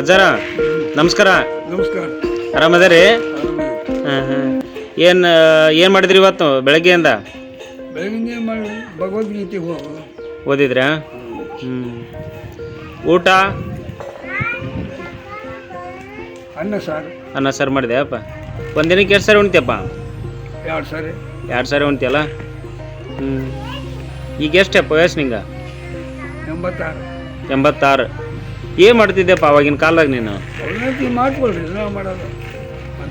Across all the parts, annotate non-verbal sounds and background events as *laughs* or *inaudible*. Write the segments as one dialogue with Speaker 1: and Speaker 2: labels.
Speaker 1: ಅಜ್ಜಾರ ನಮಸ್ಕಾರ.
Speaker 2: ನಮಸ್ಕಾರ.
Speaker 1: ಆರಾಮದೇರಿ? ರೀ ಹಾಂ ಏನು ಏನು ಮಾಡಿದ್ರಿ ಇವತ್ತು ಬೆಳಗ್ಗೆಯಿಂದ?
Speaker 2: ಬೆಳಗ್ಗೆ ಭಗವದ್ಗೀತೆ
Speaker 1: ಓದಿದ್ರಾ? ಹ್ಞೂ ಊಟ?
Speaker 2: ಅನ್ನ ಸಾರು.
Speaker 1: ಅನ್ನ ಸಾರು ಮಾಡಿದೆ ಅಪ್ಪ. ಒಂದಿನಕ್ಕೆ ಎರಡು ಸಾರಿ ಉಣ್ತಿಯಪ್ಪ?
Speaker 2: ಎರಡು ಸಾರಿ.
Speaker 1: ಎರಡು ಸಾರಿ ಉಣ್ತಿಯಲ್ಲ? ಹ್ಞೂ ಈಗ ಎಷ್ಟಪ್ಪ ವಯಸ್ಸು ನಿಂಗೆ?
Speaker 2: ಎಂಬತ್ತಾರು.
Speaker 1: ಎಂಬತ್ತಾರು. ಏನು ಮಾಡ್ತಿದ್ದೆಪ್ಪ ಅವಾಗಿನ ಕಾಲದಾಗ ನೀನು?
Speaker 2: ಏನೇನ್ ಮಾಡ್ಕೊಳ್ರಿ ನಾವು ಮಾಡೋದು.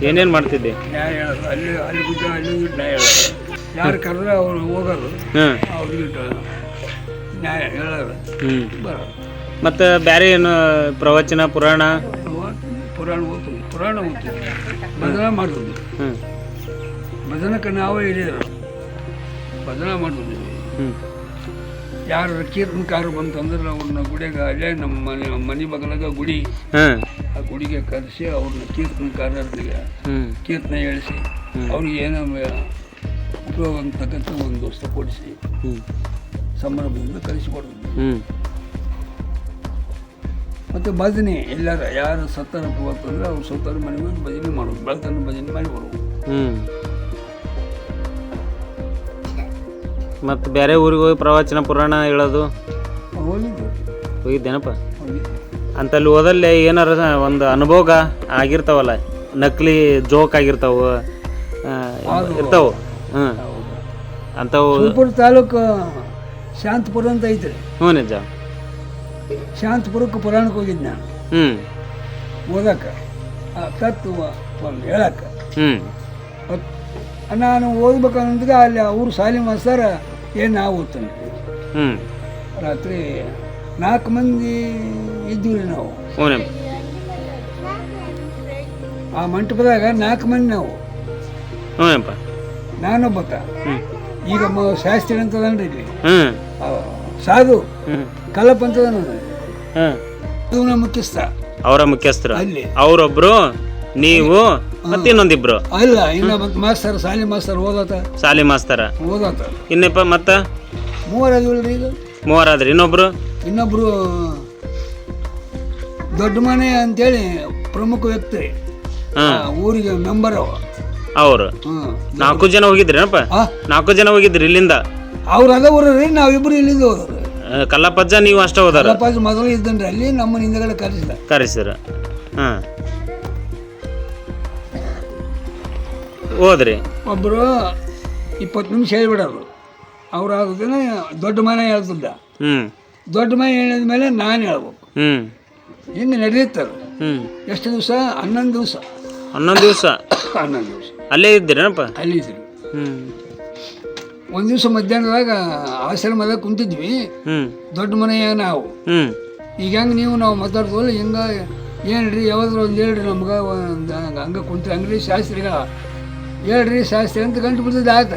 Speaker 1: ಏನೇನು ಮಾಡ್ತಿದ್ದೆ?
Speaker 2: ನ್ಯಾಯ ಹೇಳೋದು ಅಲ್ಲಿ ಅಲ್ಲಿ ಅಲ್ಲಿ ಗುಡ್ಡ ನ್ಯಾಯ ಹೇಳೋದು. ಯಾರು ಕರೆದ್ರೆ ಅವ್ರು ಹೋಗೋದು
Speaker 1: ಹಾಂ
Speaker 2: ಅವ್ರಿಗೆ ನ್ಯಾಯ ಹೇಳೋದು
Speaker 1: ಹ್ಞೂ
Speaker 2: ಬರೋದು.
Speaker 1: ಮತ್ತು ಬೇರೆ ಏನು ಪ್ರವಚನ ಪುರಾಣ?
Speaker 2: ಪುರಾಣ ಓದ್ತೀವಿ ಪುರಾಣ ಓದ್ತೀವಿ. ಭಜನೆ ಮಾಡ್ತೀವಿ
Speaker 1: ಹ್ಞೂ
Speaker 2: ಭಜನಕ್ಕೆ ನಾವೇ ಹಿರಿಯರು ಭಜನೆ ಮಾಡ್ತೀವಿ
Speaker 1: ಹ್ಞೂ
Speaker 2: ಯಾರು ಕೀರ್ತನಕಾರ ಬಂತಂದ್ರೆ ಅವ್ರನ್ನ ಗುಡಿಯಾಗ ಅಲ್ಲೇ ನಮ್ಮ ಮನೆ ಮನೆ ಬಗಲಾಗ ಗುಡಿ. ಆ ಗುಡಿಗೆ ಕರೆಸಿ ಅವ್ರನ್ನ ಕೀರ್ತನಕಾರರಿಗೆ ಕೀರ್ತನ ಹೇಳಿಸಿ ಅವ್ರಿಗೆ ಏನೋ ಉಪಯೋಗ ಅಂತಕ್ಕಂಥ ಒಂದು ವಸ್ತು ಕೊಡಿಸಿ ಸಂಭ್ರಮದಿಂದ ಕಲಿಸಿಕೊಡೋದು
Speaker 1: ಹ್ಞೂ
Speaker 2: ಮತ್ತು ಭಜನೆ ಎಲ್ಲರ ಯಾರು ಸತ್ತರ ಬಂತಂದ್ರೆ ಅವ್ರು ಸತ್ತರ ಮನೆ ಭಜನೆ ಮಾಡೋದು ಬೆಳಕನ್ನು ಭಜನೆ ಮಾಡಿ ಬರೋದು.
Speaker 1: ಮತ್ತು ಬೇರೆ ಊರಿಗೆ ಹೋಗಿ ಪ್ರವಚನ ಪುರಾಣ ಹೇಳೋದು.
Speaker 2: ಹೋಗಿದ್ದು.
Speaker 1: ಹೋಗಿದ್ದೇನಪ್ಪ?
Speaker 2: ಹೋಗಿದ್ದು.
Speaker 1: ಅಂತಲ್ಲಿ ಓದಲ್ಲೇ ಏನಾರ ಒಂದು ಅನುಭೋಗ ಆಗಿರ್ತಾವಲ್ಲ ನಕಲಿ ಜೋಕ್ ಆಗಿರ್ತಾವ ಇರ್ತಾವ. ಹ್ಞೂ ಅಂಥವು
Speaker 2: ತಾಲೂಕು ಶಾಂತಪುರ ಅಂತ ಐತ್ರಿ.
Speaker 1: ಹ್ಞೂ ನಿಜ.
Speaker 2: ಶಾಂತಪುರಕ್ಕೆ ಪುರಾಣಕ್ಕೆ ಹೋಗಿದ್ದು ನಾನು.
Speaker 1: ಹ್ಞೂ
Speaker 2: ಓದಕ್ಕೆ. ತತ್ವ ಹೇಳಕ್ಕೆ.
Speaker 1: ಹ್ಞೂ
Speaker 2: ನಾನು ಓದ್ಬೇಕಂದ್ರೆ ಅಲ್ಲಿ ಅವರು ಸಾಲಿ ಮಾಸ್ತರ ಏನು ನಾವು ಓದ್ತಾನೆ ರಾತ್ರಿ ನಾಲ್ಕು ಮಂದಿ ಇದ್ದೀವಿ ನಾವು. ಆ ಮಂಟಪದಾಗ ನಾಲ್ಕು ಮಂದಿ ನಾವು. ನಾನೊಬ್ಬತ್ತ ಈಗ ಶಾಸ್ತ್ರಿ ಅಂತದನ್ರಿ ಇಲ್ಲಿ. ಸಾಧು. ಕಲ್ಲಪ್ಪ ಅಂತದನ. ಇವನ ಮುಖ್ಯಸ್ಥ.
Speaker 1: ಅವರ ಮುಖ್ಯಸ್ಥರು.
Speaker 2: ಅಲ್ಲಿ.
Speaker 1: ಅವರೊಬ್ರು ನೀವು ಮತ್ತೆ ಇನ್ನೊಂದಿಬ್ರು?
Speaker 2: ಅಲ್ಲ ಇನ್ನೊಬ್ಬ ಮಾಸ್ತರ್ ಸಾಲಿ ಮಾಸ್ತರ್ ಓದತ್ತ
Speaker 1: ಸಾಲಿ ಮಾಸ್ತರ
Speaker 2: ಓದತ್ತ
Speaker 1: ಇನ್ನಪ್ಪ ಮತ್ತ?
Speaker 2: ಮೂವರ ಆದ್ರಿ ಈಗ.
Speaker 1: ಮೂವರಾದ್ರಿ. ಇನ್ನೊಬ್ರು?
Speaker 2: ಇನ್ನೊಬ್ರು ದೊಡ್ಡ ಮನೆ ಅಂತೇಳಿ ಪ್ರಮುಖ ವ್ಯಕ್ತಿ. ಆ, ಊರಿಗೆ ಮೆಂಬರ್ ಅವ.
Speaker 1: ಅವರು?
Speaker 2: ಹ್ಮ್
Speaker 1: ನಾಲ್ಕು ಜನ ಹೋಗಿದ್ರೇನಪ್ಪ?
Speaker 2: ಆ,
Speaker 1: ನಾಲ್ಕು ಜನ ಹೋಗಿದ್ರಿ ಇಲ್ಲಿಂದ?
Speaker 2: ಅವ್ರು ಅದ ಊರ್ರಿ ನಾವಿಬ್ರು ಇಲ್ಲಿಂದ ಹೋದ್ರು
Speaker 1: ಆ, ಕಲ್ಲಪ್ಪಜ್ಜ ನೀವು ಅಷ್ಟೇ ಹೋದಾರ
Speaker 2: ಕಲ್ಲಪ್ಪಜ್ಜ ಮೊದಲು ಇದ್ದನ್ರಿ ಅಲ್ಲಿ ನಮ್ಮ ಹಿಂದಗಡೆ ಕರೆಸಿದ.
Speaker 1: ಕರೆಸಿರ ಹಾಂ. ಹೋದ್ರಿ?
Speaker 2: ಒಬ್ಬರು ಇಪ್ಪತ್ತು ನಿಮಿಷ ಹೇಳ್ಬಿಡೋರು. ಅವ್ರು ಆಗೋದಿನ ದೊಡ್ಡ ಮನೆ ಹೇಳ್ತಿದ್ದ.
Speaker 1: ಹ್ಞೂ
Speaker 2: ದೊಡ್ಡ ಮನೆ ಹೇಳಿದ ಮೇಲೆ ನಾನು ಹೇಳ್ಬೇಕು.
Speaker 1: ಹ್ಞೂ
Speaker 2: ಹಿಂಗೆ ನಡೆಯುತ್ತಾರೆ
Speaker 1: ಹ್ಞೂ
Speaker 2: ಎಷ್ಟು ದಿವಸ? ಹನ್ನೊಂದು ದಿವಸ.
Speaker 1: ಹನ್ನೊಂದು ದಿವಸ?
Speaker 2: ಹನ್ನೊಂದು ದಿವಸ.
Speaker 1: ಅಲ್ಲೇ ಇದ್ದೀರೇನಪ್ಪ?
Speaker 2: ಅಲ್ಲಿದ್ರು
Speaker 1: ಹ್ಞೂ
Speaker 2: ಒಂದು ದಿವಸ ಮಧ್ಯಾಹ್ನದಾಗ ಆಶ್ರಮದಾಗ ಕುಂತಿದ್ವಿ.
Speaker 1: ಹ್ಞೂ
Speaker 2: ದೊಡ್ಡ ಮನೆಯ ನಾವು.
Speaker 1: ಹ್ಞೂ
Speaker 2: ಈಗ ಹೆಂಗೆ ನೀವು ನಾವು ಮಾತಾಡ್ತೀವಲ್ಲ ಹಿಂಗೆ ಏನ್ರಿ ಯಾವ್ದಾರು ಒಂದು ಹೇಳ್ರಿ ನಮ್ಗೆ ಒಂದು ಹಂಗೆ ಕುಂತ ಅಂಗಡಿ ಶಾಸ್ತ್ರಿಗ ಹೇಳ್ರಿ ಶಾಸ್ತ್ರಿ ಅಂತ ಗಂಟು ಬಿಡ್ತದೆ ಆತ.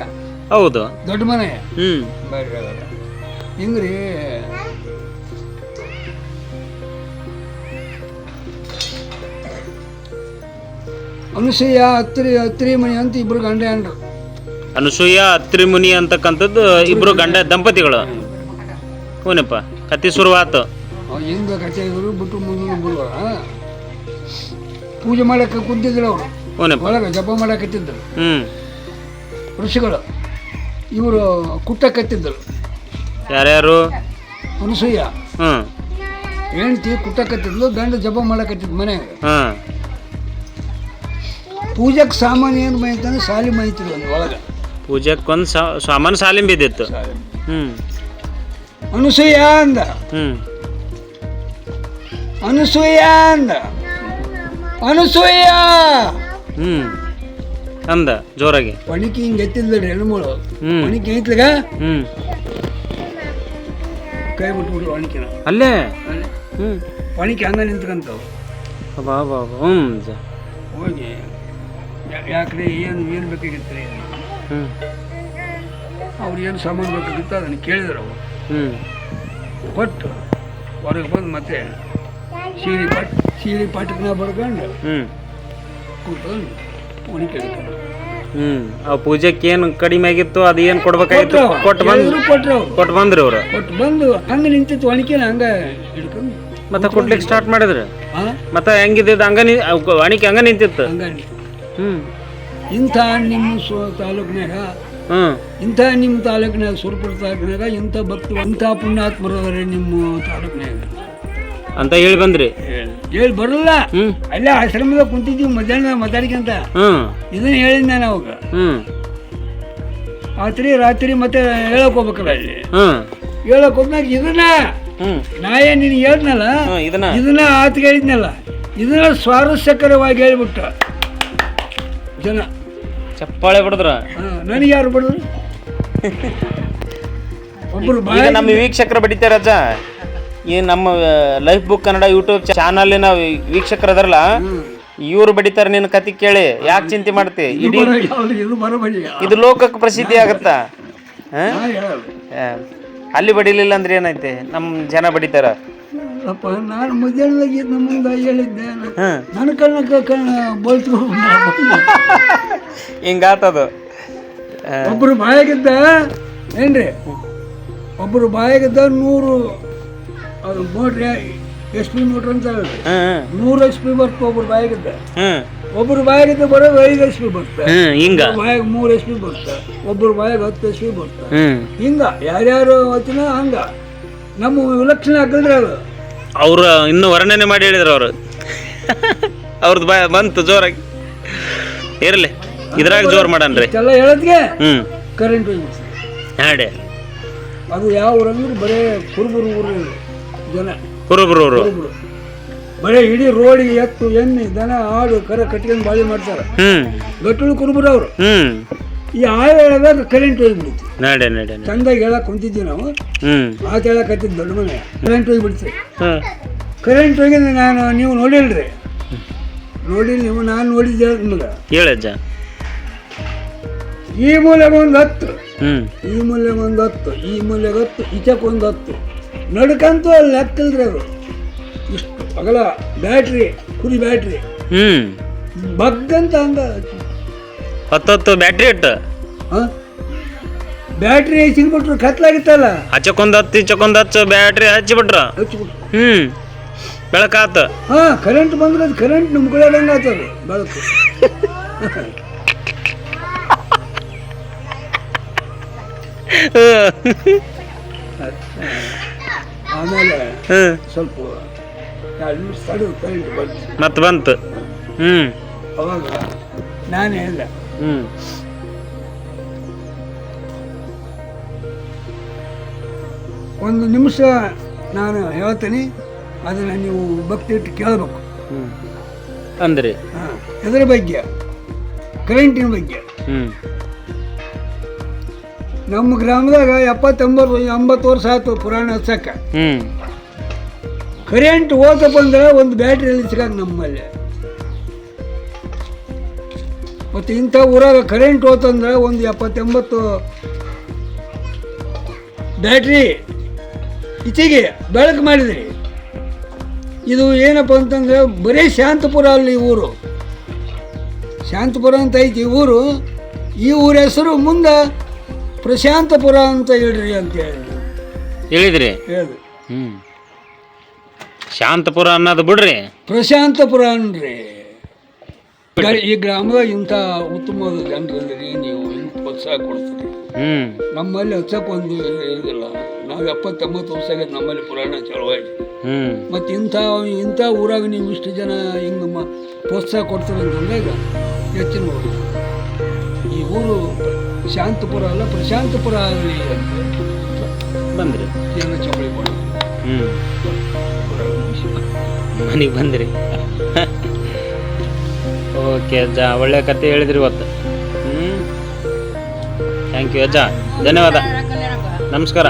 Speaker 1: ಹೌದು.
Speaker 2: ದೊಡ್ಡ ಮನೆ. ಅದಲ್ಲ. ಹಿಂಗ್ರಿ. ಅನುಸೂಯ ಅತ್ರಿ ಅತ್ರಿ ಮಣಿ ಅಂತ ಇಬ್ರು ಗಂಡ ಹೆಂಡ್ರು
Speaker 1: ಅತ್ರಿ ಮುನಿ ಅಂತಕ್ಕಂಥದ್ದು ಇಬ್ರು ಗಂಡ ದಂಪತಿಗಳು. ಹ್ಞೂನಪ್ಪ ಕತ್ತಿ ಶುರುವಾತು.
Speaker 2: ಹಿಂದೆ ಕಚ್ಚೆ ಇದ್ರು ಬಿಟ್ಟು ಮುಂದೆ ಬಿಡುವ ಪೂಜೆ ಮಾಡಕ್ಕೆ ಕುಂತಿದ್ರು ಅವರು.
Speaker 1: ಹ್ಞೂನಪ್ಪ
Speaker 2: ಒಳಗೆ ಜಪ ಮಾಡಕತ್ತಿದ್ರು
Speaker 1: ಹ್ಞೂ
Speaker 2: ಋಷಿಗಳು ಇವರು ಕುಟ್ಟ ಕತ್ತಿದ್ದರು
Speaker 1: ಯಾರ್ಯಾರು?
Speaker 2: ಅನಸೂಯ
Speaker 1: ಹ್ಞೂ
Speaker 2: ಹೆಂಡ್ತಿ ಕುಟ್ಟ ಕತ್ತಿದ್ಲು ಗಂಡ ಜಪ ಮಾಡಕತ್ತಿದ್ ಮನೆ.
Speaker 1: ಹಾಂ
Speaker 2: ಪೂಜೆಗೆ ಸಾಮಾನು ಏನು ಮೈತಂದ್ರೆ ಸಾಲಿ ಮೈತಿರು ಒಂದು ಒಳಗೆ.
Speaker 1: ಪೂಜೆಕ್ಕೊಂದು ಸಾಮಾನು ಸಾಲಿಂ ಬಿದ್ದಿತ್ತು. ಹ್ಞೂ
Speaker 2: ಅನಸೂಯ ಅಂದ.
Speaker 1: ಹ್ಞೂ
Speaker 2: ಅನಸೂಯ ಅಂದ. ಅನುಸೂಯ
Speaker 1: ಹ್ಞೂ ಅಂದ ಜೋರಾಗಿ.
Speaker 2: ಒಣಕಿ ಹಿಂಗೆ ಎತ್ತಿಲ್ಲ ಹೆಣ್ಮಳು
Speaker 1: ಹ್ಞೂ
Speaker 2: ಒಣಕಿ ಐತ್ಲಗ
Speaker 1: ಹ್ಞೂ
Speaker 2: ಕೈ ಬಿಟ್ಬಿಟ್ರು ಒಣಕಿನ
Speaker 1: ಅಲ್ಲೇ? ಹ್ಞೂ
Speaker 2: ಒಣಕಿ ಹಂಗ ನಿಂತ್ಕಂತವು.
Speaker 1: ಬಾ ಬಾ ಬಾ ಹ್ಞೂ ಜ.
Speaker 2: ಹೋಗಿ ಯಾಕ್ರಿ ಏನು ಏನು ಬೇಕಾಗಿತ್ತು ರೀ
Speaker 1: ಹ್ಞೂ
Speaker 2: ಅವ್ರು ಏನು ಸಾಮಾನು ಬೇಕಾಗಿತ್ತು ಅದನ್ನು ಕೇಳಿದ್ರು ಅವರು.
Speaker 1: ಹ್ಞೂ
Speaker 2: ಕೊಟ್ಟು ಹೊರಗೆ ಬಂದು ಮತ್ತೆ ಸೀರೆ ಪಾಟ್ ಸೀರೆ ಪಾಠಕ್ಕೆ ನಾವು ಬರ್ಕೊಂಡು
Speaker 1: ಹ್ಞೂ ಹ್ಞೂ ಆ ಪೂಜೆಗೆ ಏನು ಕಡಿಮೆ ಆಗಿತ್ತು ಅದು ಏನು ಕೊಡ್ಬೇಕಾಗಿತ್ತು? ಕೊಟ್ಟು
Speaker 2: ಬಂದ್ರು ಕೊಟ್ರು
Speaker 1: ಕೊಟ್ಟು ಬಂದ್ರಿ ಅವ್ರು.
Speaker 2: ಕೊಟ್ಟು ಬಂದು ಹಂಗೆ ನಿಂತಿತ್ತು ಒಣಿಕೆ ಹಂಗೆ ಹಿಡ್ಕೊಂಡು
Speaker 1: ಮತ್ತೆ ಕೊಡ್ಲಿಕ್ಕೆ ಸ್ಟಾರ್ಟ್ ಮಾಡಿದ್ರು?
Speaker 2: ಹಾಂ
Speaker 1: ಮತ್ತೆ ಹೆಂಗಿದ್ದು ಹಂಗ ನಿ ಒಣಕೆ ಹಂಗ ನಿಂತಿತ್ತು?
Speaker 2: ಹಂಗ
Speaker 1: ಹ್ಮ್.
Speaker 2: ಇಂಥ ನಿಮ್ಮ ಸು ತಾಲೂಕಿನಾಗ
Speaker 1: ಹ್ಮ್.
Speaker 2: ಇಂಥ ನಿಮ್ಮ ತಾಲೂಕಿನಾಗ ಸುರಪುರ ತಾಲೂಕಿನಾಗ ಇಂಥ ಭಕ್ತ ಇಂಥ ಪುಣ್ಯಾತ್ಮರು ಅದಾರೆ ನಿಮ್ಮ ತಾಲೂಕಿನಾಗ
Speaker 1: ಅಂತ ಹೇಳಿ ಬಂದ್ರಿ.
Speaker 2: ಹೇಳಿ ಬರಲ್ಲ.
Speaker 1: ಹ್ಮ್.
Speaker 2: ಅಲ್ಲೇ ಆಶ್ರಮದಾಗ ಕುಂತಿದ್ವಿ ಮಧ್ಯಾಹ್ನ ಮಾತಾಡ್ಕೊಂತ
Speaker 1: ಹ್ಮ್.
Speaker 2: ಇದನ್ನ ಹೇಳಿದ್ ನಾನು ಅವಾಗ.
Speaker 1: ಹ್ಮ್.
Speaker 2: ರಾತ್ರಿ ರಾತ್ರಿ ಮತ್ತೆ ಹೇಳಕ್ ಹೋಗ್ಬೇಕಲ್ಲ ಅಲ್ಲಿ.
Speaker 1: ಹ್ಮ್.
Speaker 2: ಹೇಳಕ್ ಹೋಗ್ಬೇಕು ಇದನ್ನ
Speaker 1: ಹ್ಮ್.
Speaker 2: ನಾ ಏನ್ ನೀನು ಹೇಳ್ದ್ನಲ್ಲ?
Speaker 1: ಹ್ಮ್ ಇದನ್ನ.
Speaker 2: ಇದನ್ನ ಆತ ಹೇಳಿದ್ನಲ್ಲ. ಇದನ್ನ ಸ್ವಾರಸ್ಯಕರವಾಗಿ ಹೇಳ್ಬಿಟ್ಟ ಜನ.
Speaker 1: ಚಪ್ಪಾಳೆ ಬಡದ್ರ?
Speaker 2: ಹಾ, ನನಗೆ ಯಾರು ಬಡದ್ರು? *laughs* ಒಬ್ಬರು
Speaker 1: ಈಗ
Speaker 2: ಬಾಯ
Speaker 1: ನಮ್ಮ ವೀಕ್ಷಕರು ಬಡಿತಾರ ಅಜ್ಜ. ಈ ನಮ್ಮ ಲೈಫ್ ಬುಕ್ ಕನ್ನಡ ಯೂಟ್ಯೂಬ್ ವೀಕ್ಷಕರು ಅದರಲ್ಲ ಇವ್ರು ಬಡಿತಾರ ನಿನ್ನ ಕತಿ ಕೇಳಿ ಯಾಕೆ ಚಿಂತೆ ಮಾಡ್ತಿ? ಇಡೀ
Speaker 2: ಇದು
Speaker 1: ಲೋಕಕ್ಕೆ ಪ್ರಸಿದ್ಧಿ ಆಗತ್ತಾ? ಅಲ್ಲಿ ಬಡಿಲಿಲ್ಲ ಅಂದ್ರೆ ಏನೈತೆ? ನಮ್ಮ ಜನ ಬಡಿತಾರ.
Speaker 2: ನಾನು ಮಧ್ಯಾಹ್ನದಾಗ ನಮ್ಮ ಮುಂದೆ ಹೇಳಿದ್ದೆ.
Speaker 1: ಹ್ಮ್
Speaker 2: ನನ್ನ ಕಣ್ಣ
Speaker 1: ಹಿಂಗಾತದು.
Speaker 2: ಒಬ್ಬರು ಬಾಯಾಗಿದ್ದ ಏನ್ರಿ? ಒಬ್ಬರು ಬಾಯಾಗಿದ್ದ ನೂರು ಮೋಟ್ರ್ ಎಸ್ ಪಿ ಮೋಟ್ರ್ ಅಂತ ನೂರು ಎಸ್ ಪಿ ಬರ್ತು ಒಬ್ರು ಬಾಯಾಗಿದ್ದ. ಒಬ್ರು ಬಾಯಾಗಿದ್ದ ಬರೋ ಐದು ಎಸ್ ಪಿ ಬರ್ತಾ
Speaker 1: ಬಾಯಿಗೆ ಹಿಂಗ.
Speaker 2: ಬಾಯಾಗ ಮೂರು ಎಸ್ ಪಿ ಬರ್ತಾ ಒಬ್ರು ಬಾಯಿಗೆ ಹತ್ತು ಎಸ್ ಪಿ ಬರ್ತಾ ಹಿಂಗ ಯಾರ್ಯಾರು ಹಚ್ಚಿನ ಹಂಗ. ನಮ್ಮ ವಿಲಕ್ಷಣ ಹಾಕಿದ್ರೆ ಅದು.
Speaker 1: ಅವ್ರು ಇನ್ನು ವರ್ಣನೆ ಮಾಡಿ ಹೇಳಿದ್ರು ಅವರು. ಅವ್ರದ್ದು ಬಾಯ ಬಂತು ಜೋರಾಗಿ. ಇರಲಿ ಇದ್ರಾಗ ಜೋರ್ ಮಾಡನ್ರಿ.
Speaker 2: ಎಲ್ಲ ಹೇಳದ್ಗೆ
Speaker 1: ಹ್ಞೂ
Speaker 2: ಕರೆಂಟ್
Speaker 1: ಹಾಡೆ.
Speaker 2: ಅದು ಯಾವ ಊರಂದ್ರೆ ಬರೇ ಕುರುಬರು ಊರು ಜನ.
Speaker 1: ಕುರುಬ್ರವ್ರು
Speaker 2: ಬರೀ ಇಡೀ ರೋಡಿಗೆ ಎತ್ತು ಎಣ್ಣೆ ದನ ಆಡು ಕರೆ ಕಟ್ಕೊಂಡು ಬಾಳಿ ಮಾಡ್ತಾರೆ.
Speaker 1: ಗಟ್ಟಲು
Speaker 2: ಗಟ್ಟಳು ಕುರುಬರು ಅವರು. ಈ ಆಳು ಹೇಳದಾಗ ಕರೆಂಟ್ ಹೋಗ್ಬಿಡ್ತು
Speaker 1: ನಡೆ ನಡೆ.
Speaker 2: ಚಂದಾಗಿ ಹೇಳಕ್ ಕುಂತಿದ್ವಿ ನಾವು. ಆತ ಹೇಳಕತ್ತಿದ್ದು ದೊಡ್ಡ ಮನೆ. ಕರೆಂಟ್
Speaker 1: ಹೋಗ್ಬಿಡ್ತೀವಿ
Speaker 2: ಕರೆಂಟ್ ಹೋಗಿದ್ರೆ ನಾನು ನೀವು ನೋಡಿಲ್ರಿ? ನೋಡಿ ನೀವು ನಾನು ನೋಡಿದ್ದೆ ನಿಮ್ಗೆ.
Speaker 1: ಹೇಳಜ್ಜ
Speaker 2: ಈ ಮೂಲೆಗೆ ಒಂದು ಹತ್ತು ಈ ಮೂಲೆಗೆ ಒಂದು ಹತ್ತು ಈ ಮೂಲೆಗೆ ಹತ್ತು ಈಚಕ್ಕೆ ಒಂದು ಹತ್ತು. ನಡ್ಕಂತೂ ಅಲ್ಲಿ ಲೆಕ್ಕಲ್ರಿ ಅದು ಇಷ್ಟು ಅಗಲ ಬ್ಯಾಟ್ರಿ ಕುರಿ ಬ್ಯಾಟ್ರಿ.
Speaker 1: ಹ್ಮ್.
Speaker 2: ಬಗ್ಗಂತ ಹಂಗ.
Speaker 1: ಹತ್ತತ್ತು ಬ್ಯಾಟ್ರಿ ಇಟ್ಟು
Speaker 2: ಹಾಂ? ಬ್ಯಾಟ್ರಿ ಸಿಗ್ಬಿಟ್ರು ಕತ್ಲಾಗಿತ್ತಲ್ಲ?
Speaker 1: ಹಚ್ಚಕೊಂದ್ ಹತ್ತು ಇಚ್ಚಕೊಂದ್ ಹಚ್ಚ ಬ್ಯಾಟ್ರಿ ಹಚ್ಚಿಬಿಟ್ರ?
Speaker 2: ಹಚ್ಬಿಟ್ರು
Speaker 1: ಹ್ಮ್. ಬೆಳಕಾತ
Speaker 2: ಹಾಂ ಕರೆಂಟ್ ಬಂದ್ರೆ ಅದು ಕರೆಂಟ್ ನುಮ್ಕೊಳ್ಳೋದಂಗೆ ಆತದ ಬೆಳಕು. ಆಮೇಲೆ
Speaker 1: ಹ್ಮ್.
Speaker 2: ಸ್ವಲ್ಪ ಎರಡು ನಿಮಿಷ ತಡೆದು ಕರೆಂಟ್ ಬಂತು
Speaker 1: ಮತ್ತೆ ಬಂತು. ಹ್ಮ್.
Speaker 2: ಅವಾಗ ನಾನು ಹೇಳಿದೆ.
Speaker 1: ಹ್ಮ್.
Speaker 2: ಒಂದು ನಿಮಿಷ ನಾನು ಹೇಳ್ತೀನಿ ಅದನ್ನು ನೀವು ಭಕ್ತಿ ಇಟ್ಟು ಕೇಳಬೇಕು.
Speaker 1: ಹ್ಮ್. ಇದರ
Speaker 2: ಹಾಂ ಎದರ ಬಗ್ಗೆ? ಕರೆಂಟಿನ ಬಗ್ಗೆ.
Speaker 1: ಹ್ಮ್.
Speaker 2: ನಮ್ಮ ಗ್ರಾಮದಾಗ ಎಪ್ಪತ್ತೊಂಬತ್ತು ಎಂಬತ್ತು ವರ್ಷ ಆಯ್ತು ಪುರಾಣ ಹಚ್ಚಕ್ಕೆ ಕರೆಂಟ್ ಹೋಗಪ್ಪ ಅಂದ್ರೆ ಒಂದು ಬ್ಯಾಟ್ರಿ ಎಲ್ಲಿ ನಮ್ಮಲ್ಲಿ. ಮತ್ತು ಇಂಥ ಊರಾಗ ಕರೆಂಟ್ ಹೋತಂದ್ರೆ ಒಂದು ಎಪ್ಪತ್ತೆಂಬತ್ತು ಬ್ಯಾಟ್ರಿ ಇತ್ತೀಗೆ ಬೆಳಕು ಮಾಡಿದ್ರಿ. ಇದು ಏನಪ್ಪ ಅಂತಂದ್ರೆ ಬರೀ ಶಾಂತಪುರ ಅಲ್ಲಿ ಊರು. ಶಾಂತಪುರ ಅಂತ ಐತಿ ಊರು. ಈ ಊರ ಹೆಸರು ಮುಂದೆ ಪ್ರಶಾಂತಪುರ ಅಂತ ಹೇಳ್ರಿ ಅಂತ ಹೇಳಿ.
Speaker 1: ಹೇಳಿದ್ರಿ?
Speaker 2: ಹೇಳಿ.
Speaker 1: ಹ್ಮ್. ಶಾಂತಪುರ ಅನ್ನೋದು ಬಿಡ್ರಿ.
Speaker 2: ಪ್ರಶಾಂತಪುರ ಅನ್ರಿ ಗ- ಈ ಗ್ರಾಮದಾಗ ಇಂಥ ಉತ್ತಮವಾದ ಜನರಲ್ಲಿ ನೀವು ಹಿಂಗೆ ಪ್ರೋತ್ಸಾಹ ಕೊಡ್ತೀರಿ?
Speaker 1: ಹ್ಮ್.
Speaker 2: ನಮ್ಮಲ್ಲಿ ಹಚ್ಚಪ್ಪ ಒಂದು ಇರೋದಿಲ್ಲ. ನಾವು ಎಪ್ಪತ್ತೊಂಬತ್ತು ವರ್ಷ ಆಗೈತೆ ನಮ್ಮಲ್ಲಿ ಪುರಾಣ ಚಳವಳಿ.
Speaker 1: ಹ್ಞೂ
Speaker 2: ಮತ್ತು ಇಂಥ ಇಂಥ ಊರಾಗ ನೀವು ಇಷ್ಟು ಜನ ಹಿಂಗೆ ಪ್ರೋತ್ಸಾಹ ಕೊಡ್ತೀರಿ ಅಂತಂದಾಗ ಹೆಚ್ಚಿನ ಊರು ಈ ಊರು ಶಾಂತಪುರ ಅಲ್ಲ ಪ್ರಶಾಂತಪುರ ಆಗಲಿ
Speaker 1: ಬಂದ್ರಿ.
Speaker 2: ಜನ
Speaker 1: ಹ್ಮ್. ಮನೆಗೆ ಬಂದ್ರಿ. ಓಕೆ ಅಜ್ಜ ಒಳ್ಳೆ ಕತೆ ಹೇಳಿದ್ರಿ ಇವತ್ತು. ಹ್ಮ್. ಥ್ಯಾಂಕ್ ಯು ಅಜ್ಜ. ಧನ್ಯವಾದ. ನಮಸ್ಕಾರ.